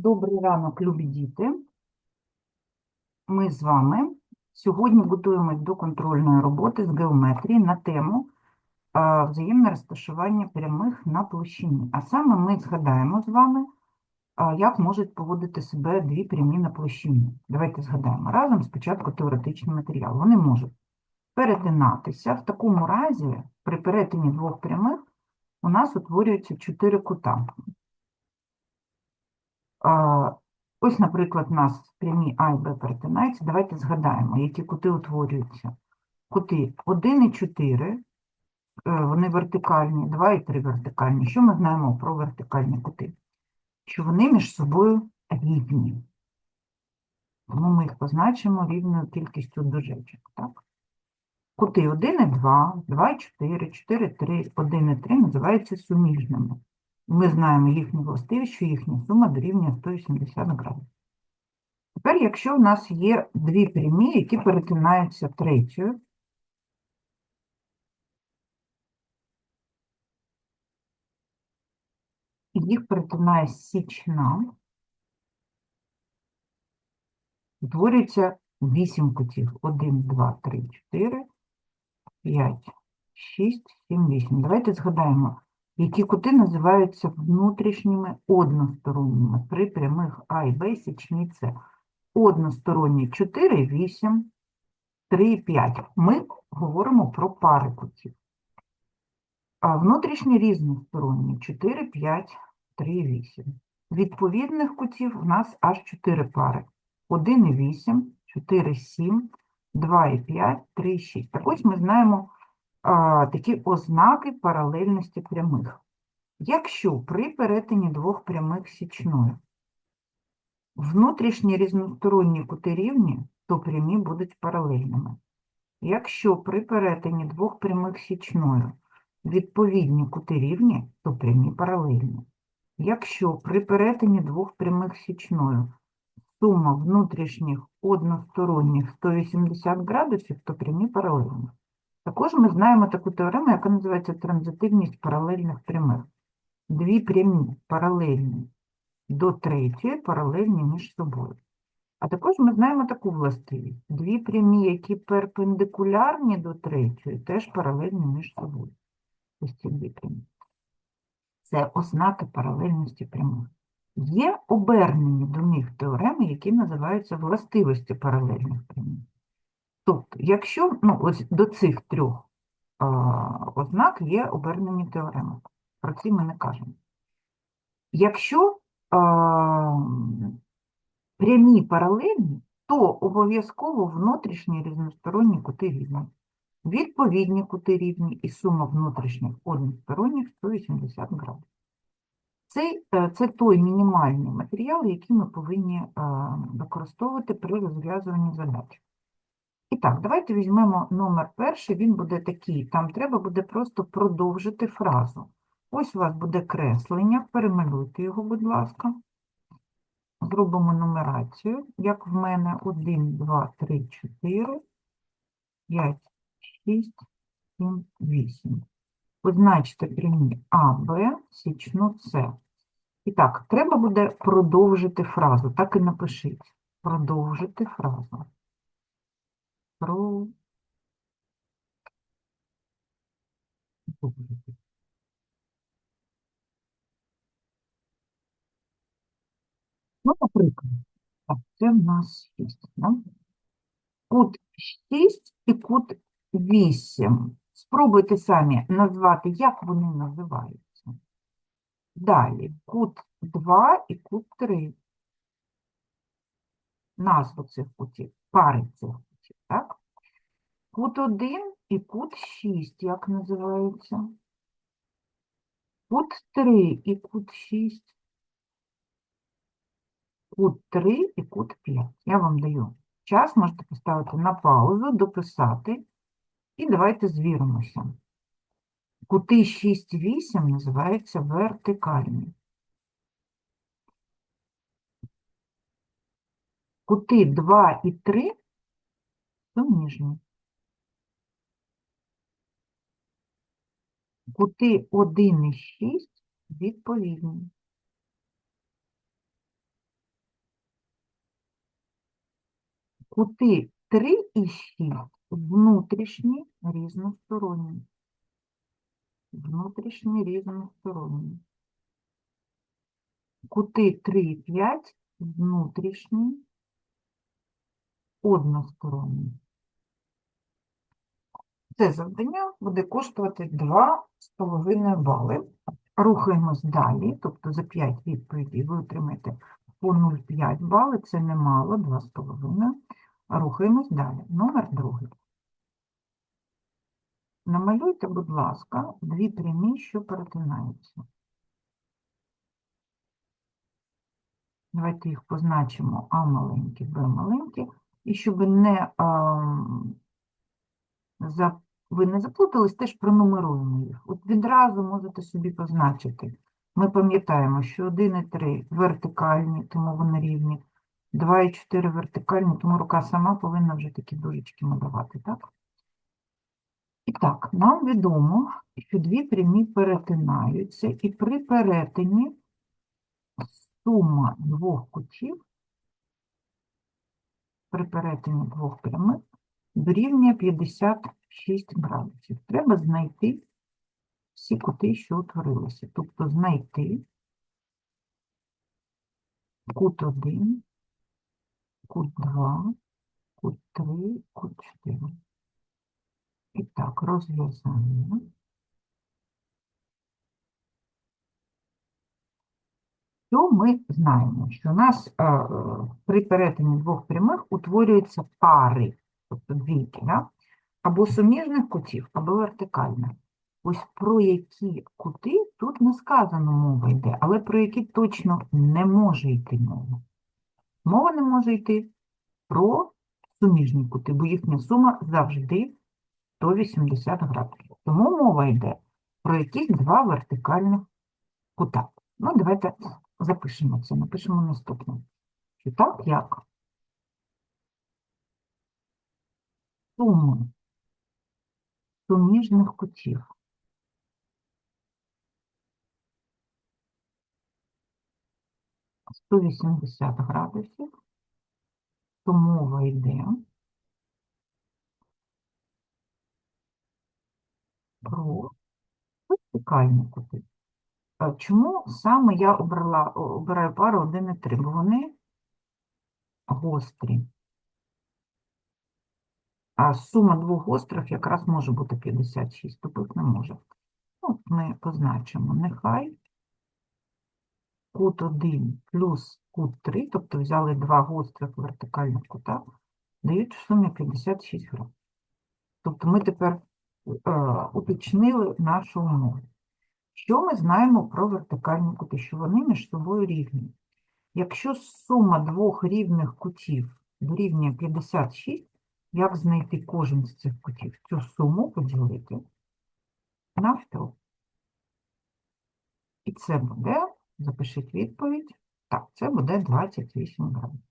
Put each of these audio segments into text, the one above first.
Добрий ранок, любі діти. Ми з вами сьогодні готуємось до контрольної роботи з геометрії на тему взаємне розташування прямих на площині. А саме ми згадаємо з вами, як можуть поводити себе дві прямі на площині. Давайте згадаємо разом спочатку теоретичний матеріал. Вони можуть перетинатися. В такому разі при перетині двох прямих у нас утворюється чотири кута. Ось, наприклад, у нас прямі А і Б перетинаються. Давайте згадаємо, які кути утворюються. Кути 1 і 4, е, вони вертикальні, 2 і 3 вертикальні. Що ми знаємо про вертикальні кути? Що вони між собою рівні. Тому ми їх позначимо рівною кількістю дужечок. Так? Кути 1 і 2, 2 і 4, 4 і 3, 1 і 3 називаються суміжними. Ми знаємо їхню властивість, що їхня сума дорівнює 180 градусів. Тепер, якщо у нас є дві прямі, які перетинаються третьою, їх перетинає січна, утворюється 8 кутів. 1, 2, 3, 4, 5, 6, 7, 8. Давайте згадаємо, які кути називаються внутрішніми односторонніми при прямих А і Б січні С. Односторонні 4, 8, 3, 5. Ми говоримо про пари кутів. А внутрішні різносторонні 4, 5, 3, 8. Відповідних кутів у нас аж 4 пари. 1 і 8, 4, 7, 2 і 5, 3 6. Так ось ми знаємо а, такі ознаки паралельності прямих. Якщо при перетині двох прямих січною внутрішні різносторонні кути рівні, то прямі будуть паралельними. Якщо при перетині двох прямих січною відповідні кути рівні, то прямі паралельні. Якщо при перетині двох прямих січною сума внутрішніх односторонніх 180 градусів, то прямі паралельні. Також ми знаємо таку теорему, яка називається транзитивність паралельних прямих. Дві прямі паралельні до третьої паралельні між собою. А також ми знаємо таку властивість. Дві прямі, які перпендикулярні до третьої, теж паралельні між собою. Ось ці дві прямі. Це ознаки паралельності прямих. Є обернені до них теореми, які називаються властивості паралельних прямих. Тобто, якщо ну, ось до цих трьох а, ознак є обернені теореми, про це ми не кажемо. Якщо а, прямі паралельні, то обов'язково внутрішні різносторонні кути рівні. Відповідні кути рівні і сума внутрішніх односторонніх 180 градусів. Це, е, це той мінімальний матеріал, який ми повинні а, використовувати при розв'язуванні задач. Так, давайте візьмемо номер перший, він буде такий. Там треба буде просто продовжити фразу. Ось у вас буде креслення, перемалюйте його, будь ласка. Зробимо нумерацію, як в мене 1, 2, 3, 4, 5, 6, 7, 8. Позначте прямі А, Б, січну С. І так, треба буде продовжити фразу. Так і напишіть. Продовжити фразу. Про... Ну, наприклад, так, це в нас 6. Да? Кут 6 і кут 8. Спробуйте самі назвати, як вони називаються. Далі, кут 2 і кут 3. Назву цих кутів, пари цих так? Кут 1 і кут 6, як називається? Кут 3 і кут 6. Кут 3 і кут 5. Я вам даю час, можете поставити на паузу, дописати. І давайте звіримося. Кути 6 і 8 називаються вертикальні. Кути 2 і 3 суміжні. Кути 1 і 6 відповідні. Кути 3 і 6 внутрішні різносторонні. Внутрішні різносторонні. Кути 3 і 5 внутрішні односторонні. Це завдання буде коштувати 2,5 бали. Рухаємось далі, тобто за 5 відповідей ви отримаєте по 0,5 бали, це немало, 2,5. Рухаємось далі. Номер другий. Намалюйте, будь ласка, дві прямі, що перетинаються. Давайте їх позначимо А маленькі, Б маленькі. І щоб не, а, за, ви не заплутались, теж пронумеруємо їх. От відразу можете собі позначити. Ми пам'ятаємо, що 1 і 3 вертикальні, тому вони рівні. 2 і 4 вертикальні, тому рука сама повинна вже такі дужечки малювати, так? І так, нам відомо, що дві прямі перетинаються, і при перетині сума двох кутів при перетині двох прямих дорівнює 56 градусів. Треба знайти всі кути, що утворилися. Тобто знайти кут 1, кут 2, кут 3, кут 4. І так, розв'язаємо. Що ми знаємо? Що у нас е, при перетині двох прямих утворюються пари, тобто двійки, да? Або суміжних кутів, або вертикальних. Ось про які кути тут не сказано мова йде, але про які точно не може йти мова. Мова не може йти про суміжні кути, бо їхня сума завжди 180 градусів. Тому мова йде про якісь два вертикальних кута. Ну, давайте запишемо це, напишемо наступне. Що так, як суми суміжних кутів – 180 градусів, то мова йде про вертикальні кути. Чому саме я обрала, обираю пару 1 і 3? Бо вони гострі. А сума двох гострих якраз може бути 56, тупих не може. От ми позначимо, нехай кут 1 плюс кут 3, тобто взяли два гострих вертикальних кута, дають в сумі 56 градусів. Тобто ми тепер е, уточнили нашу умову. Що ми знаємо про вертикальні кути? Що вони між собою рівні. Якщо сума двох рівних кутів дорівнює 56, як знайти кожен з цих кутів? Цю суму поділити на 100. І це буде, запишіть відповідь, так, це буде 28 градусів.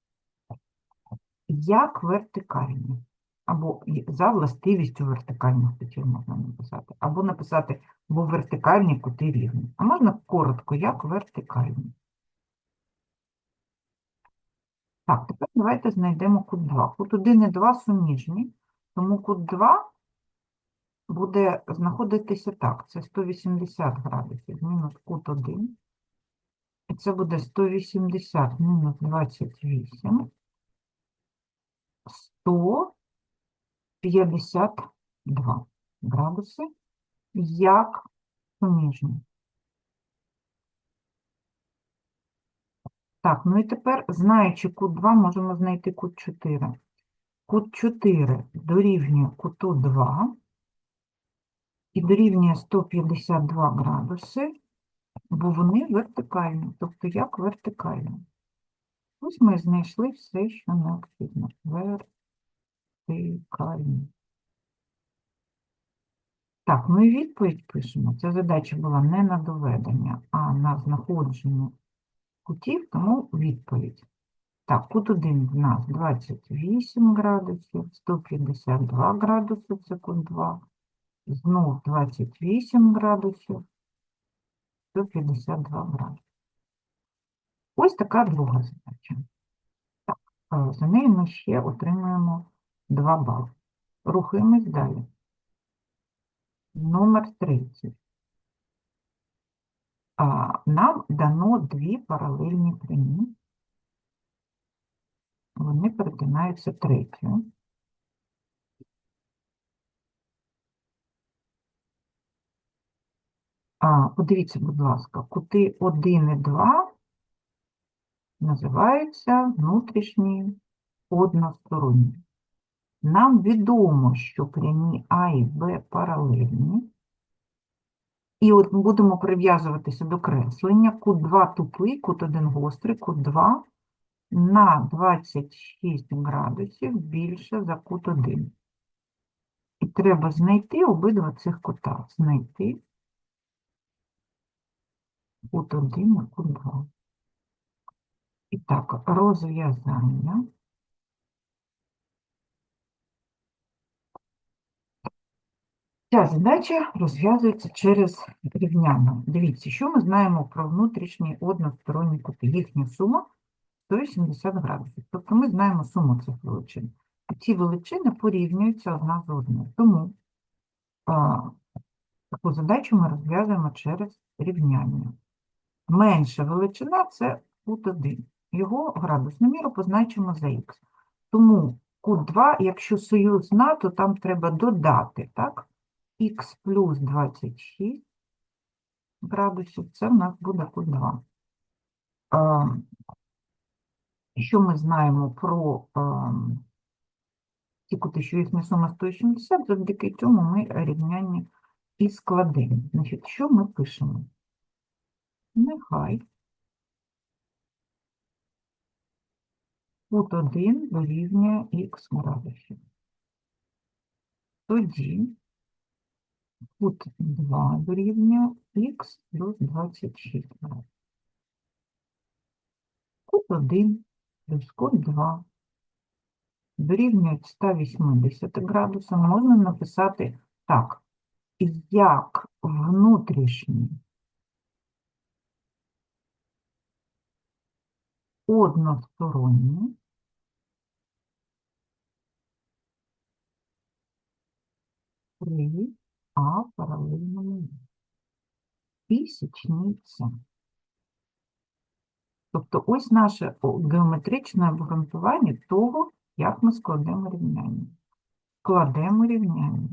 Як вертикальні? Або за властивістю вертикальних кутів можна написати. Або написати, бо вертикальні кути рівні. А можна коротко, як вертикальні. Так, тепер давайте знайдемо кут 2. Кут 1 і 2 суміжні, тому кут 2 буде знаходитися так. Це 180 градусів мінус кут 1. І це буде 180 мінус 28. 152 градуси як суміжні. Так, ну і тепер, знаючи кут 2, можемо знайти кут 4. Кут 4 дорівнює куту 2 і дорівнює 152 градуси, бо вони вертикальні, тобто як вертикальні. Ось ми знайшли все, що необхідно. Вертикальні. Так, ну і відповідь пишемо. Ця задача була не на доведення, а на знаходження кутів, тому відповідь. Так, кут 1 в нас 28 градусів, 152 градуси, це кут 2, знов 28 градусів, 152 градуси. Ось така друга задача. Так, а, за неї ми ще отримуємо 2 бали. Рухаємось далі. Номер 30. Нам дано дві паралельні прямі. Вони перетинаються третьою. А, подивіться, будь ласка, кути 1 і 2 називаються внутрішні односторонні. Нам відомо, що прямі А і Б паралельні. І от ми будемо прив'язуватися до креслення. Кут 2 тупий, кут 1 гострий, кут 2 на 26 градусів більше за кут 1. І треба знайти обидва цих кута. Знайти кут 1 і кут 2. І так, розв'язання. Ця задача розв'язується через рівняння. Дивіться, що ми знаємо про внутрішні односторонні кути. Їхня сума 180 градусів. Тобто ми знаємо суму цих величин. І ці величини порівнюються одна з одною. Тому а, таку задачу ми розв'язуємо через рівняння. Менша величина – це кут 1. Його градусну міру позначимо за х. Тому кут 2, якщо союзна, то там треба додати, так? Х плюс 26 градусів, це в нас буде кут 2. Що ми знаємо про ті кути, що їхня сума 180, завдяки цьому ми рівняння і складемо. Значить, що ми пишемо? Нехай кут 1 дорівнює х градусів. Тоді кут 2 дорівнює х плюс 26 градусів. Кут 1 плюс кут 2 дорівнюють 180 градусам. Можна написати так, як внутрішні односторонні при А паралельному тисячниця. Тобто ось наше геометричне обґрунтування того, як ми складемо рівняння. Складемо рівняння.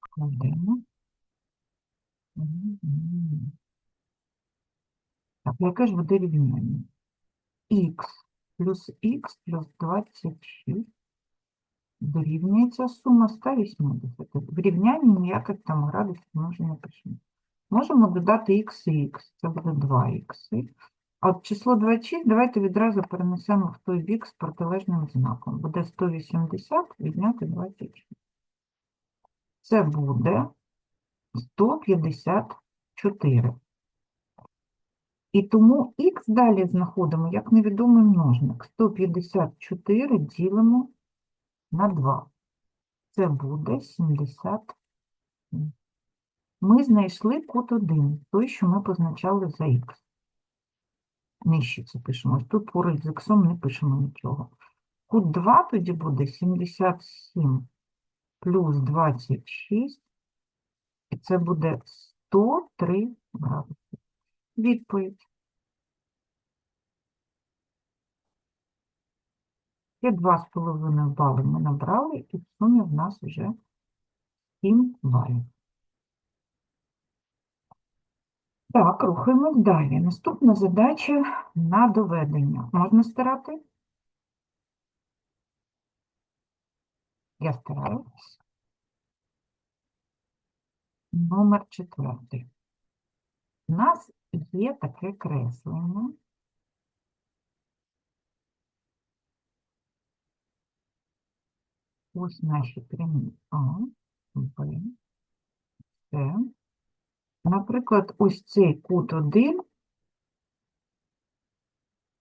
Складемо. Так, яке ж буде рівняння? Х плюс х плюс 26 дорівнюється сума 180. В рівнянні ніяких там градусів ми не пишемо. Можемо додати х і х, це буде 2х. А от число 26 давайте відразу перенесемо в той бік з протилежним знаком. Буде 180 відняти 26. Це буде 154. І тому х далі знаходимо як невідомий множник. 154 ділимо на 2. Це буде 70. Ми знайшли кут 1, той, що ми позначали за х. Нижче це пишемо. Тут поруч з х не пишемо нічого. Кут 2 тоді буде 77 плюс 26, і це буде 103 градуси. Відповідь. Ще 2,5 бали ми набрали, і в сумі в нас вже 7 балів. Так, рухаємось далі. Наступна задача на доведення. Можна стирати? Я стараюсь. Номер четвертий. У нас є таке креслення. Ось наші прямі А, Б, С. Наприклад, ось цей кут 1,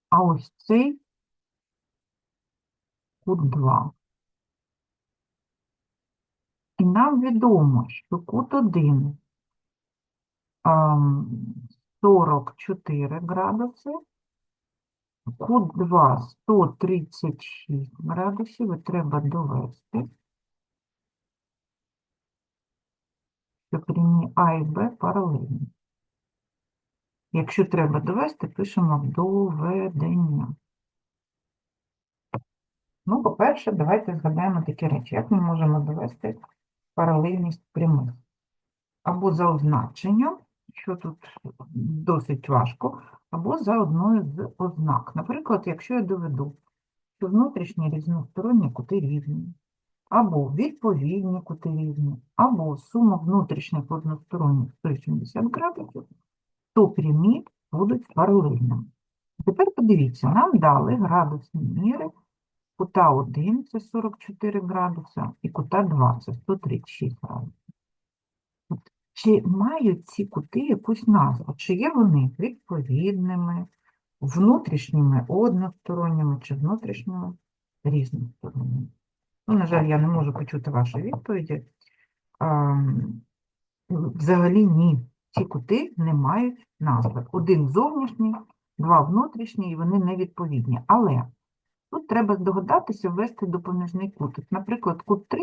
а ось цей кут 2. І нам відомо, що кут 1 ам, 44 градуси, Кут 2 136 градусів, і треба довести, що прямі А і Б паралельні. Якщо треба довести, пишемо доведення. Ну, по-перше, давайте згадаємо такі речі. Як ми можемо довести паралельність прямих? Або за означенням, що тут досить важко, або за одною з ознак. Наприклад, якщо я доведу, що внутрішні різносторонні кути рівні, або відповідні кути рівні, або сума внутрішніх односторонніх 180 градусів, то прямі будуть паралельними. Тепер подивіться, нам дали градусні міри кута 1 – це 44 градуса, і кута 2 – це 136 градусів. Чи мають ці кути якусь назву? Чи є вони відповідними, внутрішніми односторонніми чи внутрішніми різносторонніми? Ну, на жаль, я не можу почути ваші відповіді. Ам, Взагалі ні. Ці кути не мають назви. Один зовнішній, два внутрішні, і вони невідповідні. Але тут треба здогадатися ввести допоміжний кут. Наприклад, кут 3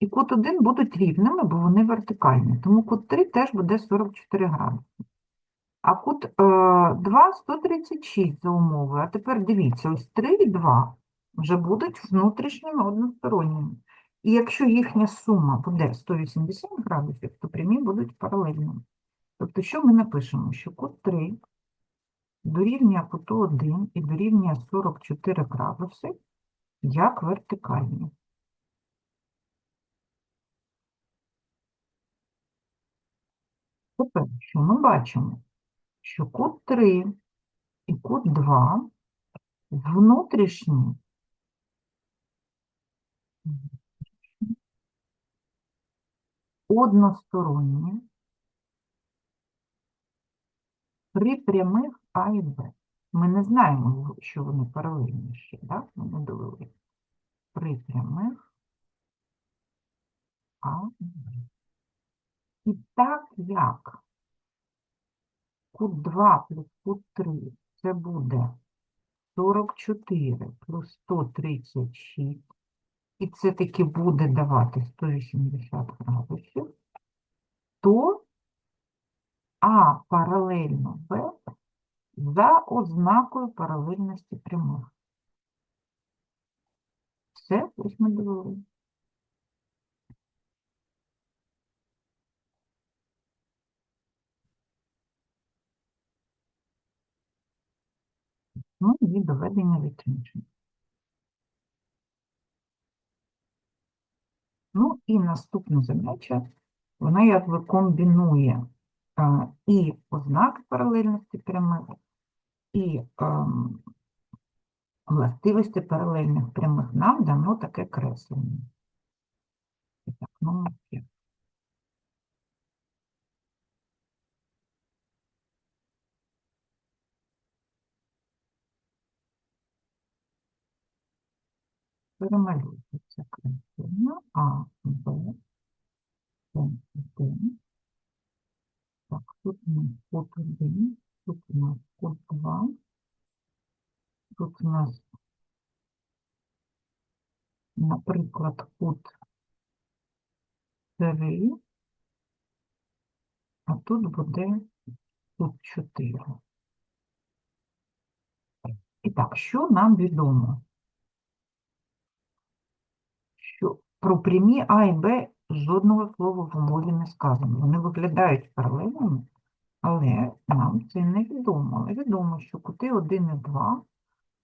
і кут 1 будуть рівними, бо вони вертикальні. Тому кут 3 теж буде 44 градуси. А кут е, 2 – 136 за умовою. А тепер дивіться, ось 3 і 2 вже будуть внутрішніми односторонніми. І якщо їхня сума буде 180 градусів, то прямі будуть паралельними. Тобто, що ми напишемо? Що кут 3 дорівнює куту 1 і дорівнює 44 градуси як вертикальні. Тепер, що ми бачимо? Що кут 3 і кут 2 внутрішні односторонні при прямих А і Б. Ми не знаємо, що вони паралельні ще, так? Ми не довели. При прямих А і Б. І так як кут 2 плюс кут 3 це буде 44 плюс 136, і це таки буде давати 180 градусів, то А паралельно Б за ознакою паралельності прямих. Все, ось ми довели. Ну і доведення закінчено. Ну і наступна задача, вона якби комбінує е, і ознаки паралельності прямих, і ем, властивості паралельних прямих. Нам дано таке креслення. Так, номер це креслення А, Б, С, Д. Так, тут у нас код 1, тут у нас код 2, тут у нас, наприклад, код 3, а тут буде код 4. І так, що нам відомо? Що про прямі А і Б жодного слова в умові не сказано. Вони виглядають паралельними, але нам це не відомо. Відомо, що кути 1 і 2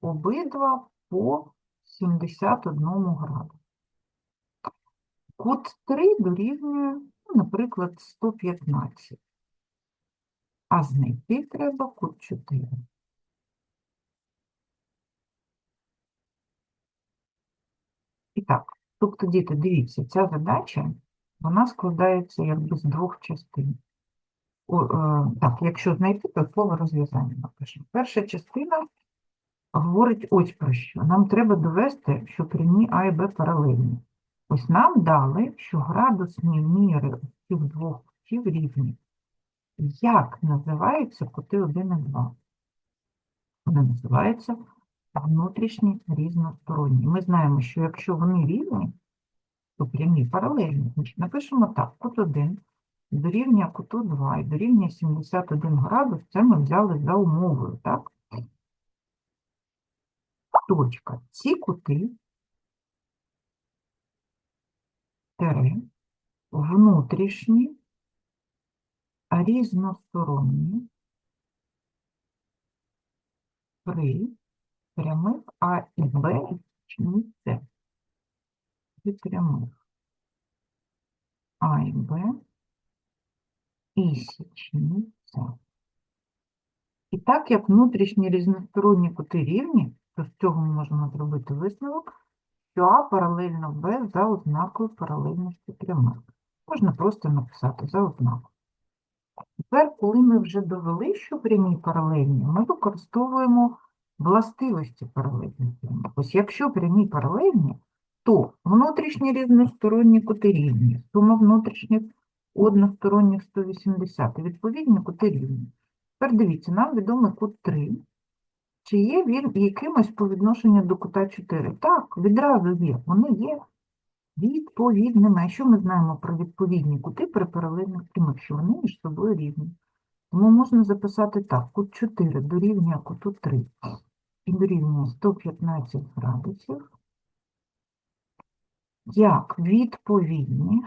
обидва по 71 градусу. Кут 3 дорівнює, ну, наприклад, 115. А знайти треба кут 4. І так, тобто, діти, дивіться, ця задача, вона складається якби з двох частин. О, е, так, якщо знайти, то слово розв'язання напишемо. Перша частина говорить ось про що. Нам треба довести, що прямі А і Б паралельні. Ось нам дали, що градусні міри цих двох кутів рівні. Як називаються кути 1 і 2? Вони називаються внутрішні різносторонні. Ми знаємо, що якщо вони рівні, то прямі паралельні. Напишемо так, кут 1 дорівнює куту 2 і дорівнює 71 градус, це ми взяли за умовою, так? Точка. Ці кути тире внутрішні різносторонні при прямих А і Б і С. При прямих А і Б і січні С. І так як внутрішні різносторонні кути рівні, то з цього ми можемо зробити висновок, що А паралельно Б за ознакою паралельності прямих. Можна просто написати за ознакою. Тепер, коли ми вже довели, що прямі паралельні, ми використовуємо властивості паралельних прямих. Ось якщо прямі паралельні, то внутрішні різносторонні кути рівні, сума внутрішніх односторонніх 180, і відповідні кути рівні. Тепер дивіться, нам відомий кут 3. Чи є він якимось по відношенню до кута 4? Так, відразу є. Вони є відповідними. А що ми знаємо про відповідні кути при паралельних прямих? Що вони між собою рівні. Тому можна записати так, кут 4 дорівнює куту 3 і дорівнює 115 градусів. Як відповідні,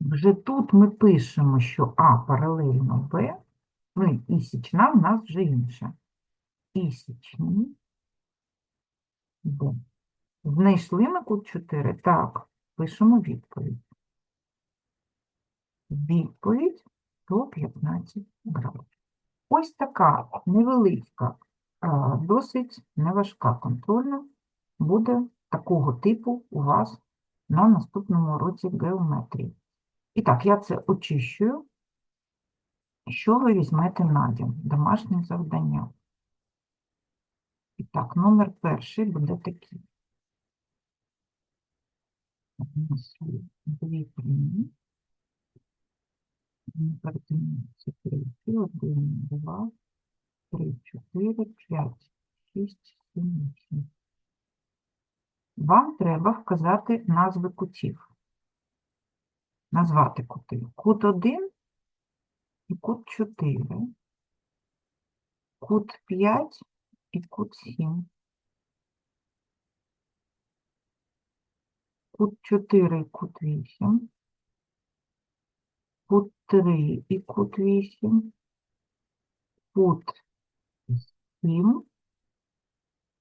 вже тут ми пишемо, що А паралельно Б, ну і січна в нас вже інша. І січні Б. Знайшли ми кут 4? Так, пишемо відповідь. Відповідь 115 градусів. Ось така невеличка, досить неважка контрольна буде такого типу у вас на наступному уроці геометрії. І так, я це очищую. Що ви візьмете на дім? Домашнє завдання. І так, номер перший буде такий. Дві прямі. Це три, один, два, три, чотири, п'ять, шість, сім, вісім. Вам треба вказати назви кутів. Назвати кути. Кут 1 і кут 4, кут 5 і кут 7. Кут 4 і кут 8, кут 3 і кут 8, кут 7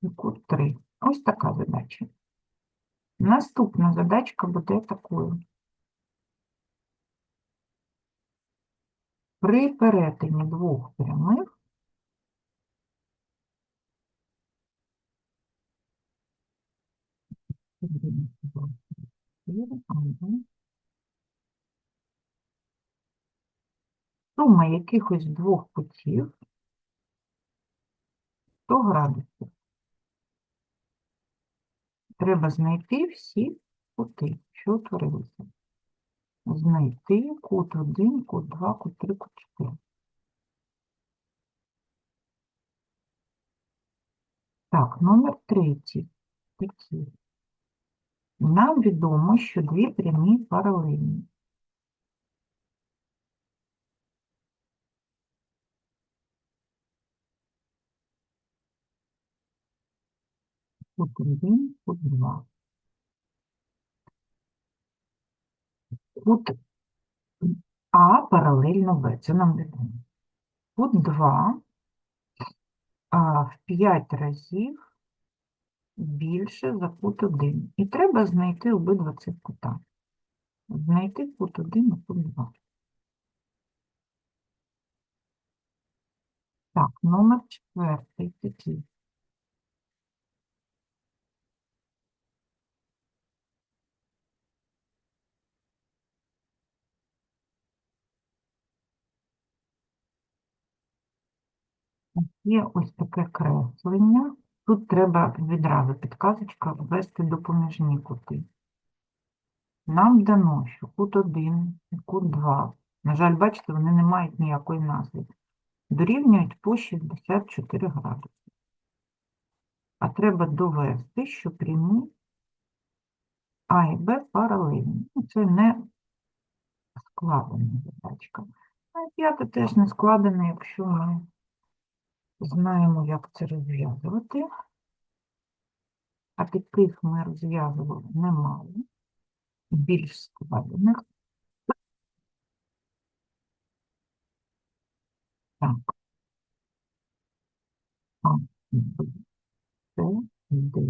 і кут 3. Ось така задача. Наступна задачка буде такою. При перетині двох прямих один, два, три, чотири, один. Сума якихось двох кутів 100 градусів. Треба знайти всі кути, що утворилися. Знайти кут 1, кут 2, кут 3, кут 4. Так, номер третій. Нам відомо, що дві прямі паралельні. Кут 1, кут 2. Кут А паралельно Б, це нам відомо. Кут 2 а, в 5 разів більше за кут 1. І треба знайти обидва цих кута. Знайти кут 1 і кут 2. Так, номер четвертий такий. Є ось таке креслення. Тут треба відразу підказочка ввести допоміжні кути. Нам дано, що кут 1 і кут 2. На жаль, бачите, вони не мають ніякої назви. дорівнюють по 64 градуси. А треба довести, що прямі А і Б паралельні. Ну, Це не складена задачка. А п'ята теж не складена, якщо ми знаємо, як це розв'язувати. А таких ми розв'язували немало. Більш складених. Так. А, Б, С, Д.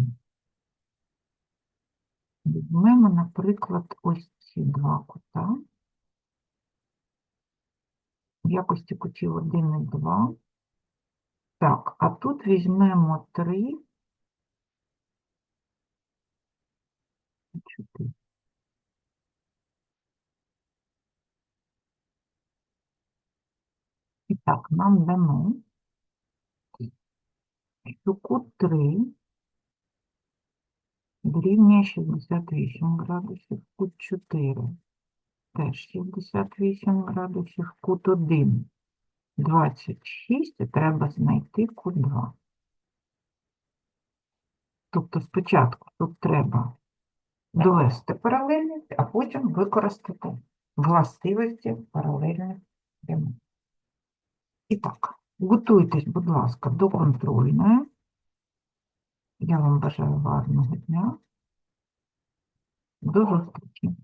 Візьмемо, наприклад, ось ці два кута. В якості кутів 1 і 2. Так, а тут візьмемо 3 і 4. І так, нам дано, що кут 3 дорівнює 68 градусів, кут 4 теж 68 градусів, кут 1 26, і треба знайти кут 2. Тобто спочатку тут треба довести паралельність, а потім використати властивості паралельних прямих. І так, готуйтесь, будь ласка, до контрольної. Я вам бажаю гарного дня. До зустрічі.